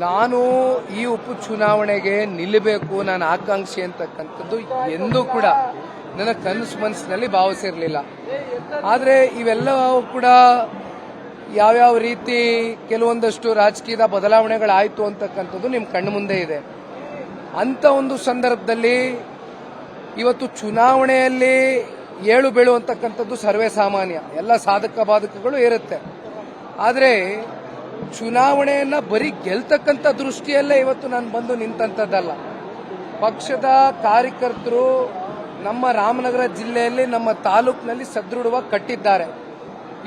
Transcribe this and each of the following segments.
ನಾನು ಈ ಉಪ ಚುನಾವಣೆಗೆ ನಿಲ್ಲಬೇಕು ನಾನು ಆಕಾಂಕ್ಷಿ ಅಂತಕ್ಕಂಥದ್ದು ಎಂದೂ ಕೂಡ ನನ್ನ ಕನಸು ಮನಸ್ಸಿನಲ್ಲಿ ಭಾವಿಸಿರಲಿಲ್ಲ ಆದರೆ ಇವೆಲ್ಲವೂ ಕೂಡ ಯಾವ್ಯಾವ ರೀತಿ ಕೆಲವೊಂದಷ್ಟು ರಾಜಕೀಯದ ಬದಲಾವಣೆಗಳಾಯಿತು ಅಂತಕ್ಕಂಥದ್ದು ನಿಮ್ಮ ಕಣ್ಣು ಮುಂದೆ ಇದೆ. ಅಂತ ಒಂದು ಸಂದರ್ಭದಲ್ಲಿ ಇವತ್ತು ಚುನಾವಣೆಯಲ್ಲಿ ಏಳು ಬೀಳು ಅಂತಕ್ಕಂಥದ್ದು ಸರ್ವೇ ಸಾಮಾನ್ಯ. ಎಲ್ಲ ಸಾಧಕ ಬಾಧಕಗಳು ಇರುತ್ತೆ ಆದರೆ ಚುನಾವಣೆಯನ್ನ ಬರೀ ಗೆಲ್ತಕ್ಕಂಥ ದೃಷ್ಟಿಯಲ್ಲೇ ಇವತ್ತು ನಾನು ಬಂದು ನಿಂತಂಥದ್ದಲ್ಲ. ಪಕ್ಷದ ಕಾರ್ಯಕರ್ತರು ನಮ್ಮ ರಾಮನಗರ ಜಿಲ್ಲೆಯಲ್ಲಿ, ನಮ್ಮ ತಾಲೂಕಿನಲ್ಲಿ ಸದೃಢವಾಗಿ ಕಟ್ಟಿದ್ದಾರೆ.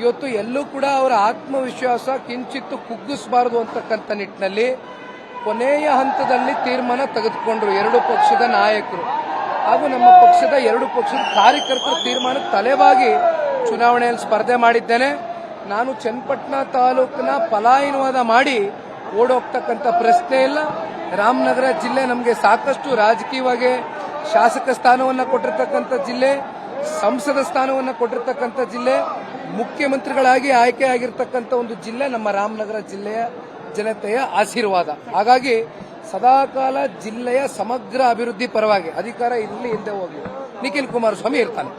ಇವತ್ತು ಎಲ್ಲೂ ಕೂಡ ಅವರ ಆತ್ಮವಿಶ್ವಾಸ ಕಿಂಚಿತ್ತು ಕುಗ್ಗಿಸಬಾರದು ಅಂತಕ್ಕಂಥ ನಿಟ್ಟಿನಲ್ಲಿ ಕೊನೆಯ ಹಂತದಲ್ಲಿ ತೀರ್ಮಾನ ತೆಗೆದುಕೊಂಡ್ರು ಎರಡು ಪಕ್ಷದ ನಾಯಕರು. ಹಾಗೂ ನಮ್ಮ ಪಕ್ಷದ ಎರಡು ಪಕ್ಷದ ಕಾರ್ಯಕರ್ತರ ತೀರ್ಮಾನ ತಲೆವಾಗಿ ಚುನಾವಣೆಯಲ್ಲಿ ಸ್ಪರ್ಧೆ ಮಾಡಿದ್ದೇನೆ. ನಾನು ಚನ್ನಪಟ್ಟಣ ತಾಲೂಕಿನ ಪಲಾಯನವಾದ ಮಾಡಿ ಓಡೋಗ್ತಕ್ಕಂಥ ಪ್ರಶ್ನೆ ಇಲ್ಲ. ರಾಮನಗರ ಜಿಲ್ಲೆ ನಮಗೆ ಸಾಕಷ್ಟು ರಾಜಕೀಯವಾಗಿ ಶಾಸಕ ಸ್ಥಾನವನ್ನು ಕೊಟ್ಟಿರ್ತಕ್ಕಂಥ ಜಿಲ್ಲೆ, ಸಂಸದ ಸ್ಥಾನವನ್ನು ಕೊಟ್ಟಿರ್ತಕ್ಕಂಥ ಜಿಲ್ಲೆ, ಮುಖ್ಯಮಂತ್ರಿಗಳಾಗಿ ಆಯ್ಕೆ ಆಗಿರ್ತಕ್ಕಂಥ ಒಂದು ಜಿಲ್ಲೆ ನಮ್ಮ ರಾಮನಗರ ಜಿಲ್ಲೆಯ ಜನತೆಯ ಆಶೀರ್ವಾದ. ಹಾಗಾಗಿ ಸದಾಕಾಲ ಜಿಲ್ಲೆಯ ಸಮಗ್ರ ಅಭಿವೃದ್ಧಿ ಪರವಾಗಿ ಅಧಿಕಾರ ಇಲ್ಲಿ ಹಿಂದೆ ಹೋಗಿ ನಿಖಿಲ್ ಕುಮಾರಸ್ವಾಮಿ ಇರ್ತಾನೆ.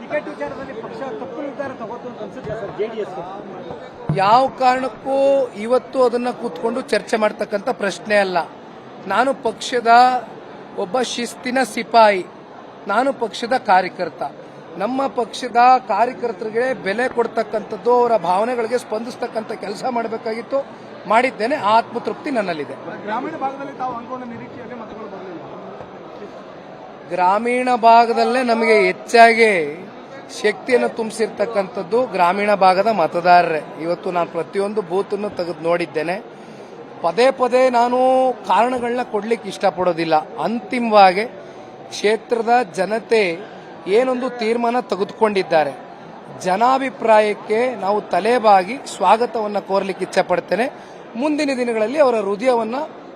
ಯಾವ ಕಾರಣಕ್ಕೂ ಇವತ್ತು ಅದನ್ನ ಕೂತ್ಕೊಂಡು ಚರ್ಚೆ ಮಾಡ್ತಕ್ಕಂಥ ಪ್ರಶ್ನೆ ಅಲ್ಲ. ನಾನು ಪಕ್ಷದ ಒಬ್ಬ ಶಿಸ್ತಿನ ಸಿಪಾಯಿ. ನಾನು ಪಕ್ಷದ ಕಾರ್ಯಕರ್ತ. ನಮ್ಮ ಪಕ್ಷದ ಕಾರ್ಯಕರ್ತರಿಗೆ ಬೆಲೆ ಕೊಡ್ತಕ್ಕಂಥದ್ದು ಅವರ ಭಾವನೆಗಳಿಗೆ ಸ್ಪಂದಿಸ್ತಕ್ಕಂಥ ಕೆಲಸ ಮಾಡಬೇಕಾಗಿತ್ತು. ಮಾಡಿದ್ದೇನೆ. ಆ ಆತ್ಮತೃಪ್ತಿ ನನ್ನಲ್ಲಿದೆ. ಗ್ರಾಮೀಣ ಭಾಗದಲ್ಲಿ ತಾವು ಅನ್ಕೊಂಡ ನಿರೀಕ್ಷೆಯಲ್ಲಿ ಮತಗಳು ಬರಲಿಲ್ಲ. ಗ್ರಾಮೀಣ ಭಾಗದಲ್ಲೇ ನಮಗೆ ಹೆಚ್ಚಾಗಿ ಶಕ್ತಿಯನ್ನು ತುಂಬಿಸಿರ್ತಕ್ಕಂಥದ್ದು ಗ್ರಾಮೀಣ ಭಾಗದ ಮತದಾರರೇ. ಇವತ್ತು ನಾನು ಪ್ರತಿಯೊಂದು ಬೂತನ್ನು ತೆಗೆದು ನೋಡಿದ್ದೇನೆ. ಪದೇ ಪದೇ ನಾನು ಕಾರಣಗಳನ್ನ ಕೊಡ್ಲಿಕ್ಕೆ ಇಷ್ಟಪಡೋದಿಲ್ಲ. ಅಂತಿಮವಾಗಿ ಕ್ಷೇತ್ರದ ಜನತೆ ಏನೊಂದು ತೀರ್ಮಾನ ತೆಗೆದುಕೊಂಡಿದ್ದಾರೆ. ಜನಾಭಿಪ್ರಾಯಕ್ಕೆ ನಾವು ತಲೆಬಾಗಿ ಸ್ವಾಗತವನ್ನು ಕೋರ್ಲಿಕ್ಕೆ ಇಚ್ಛಪಡ್ತೇನೆ. ಮುಂದಿನ ದಿನಗಳಲ್ಲಿ ಅವರ ಹೃದಯವನ್ನ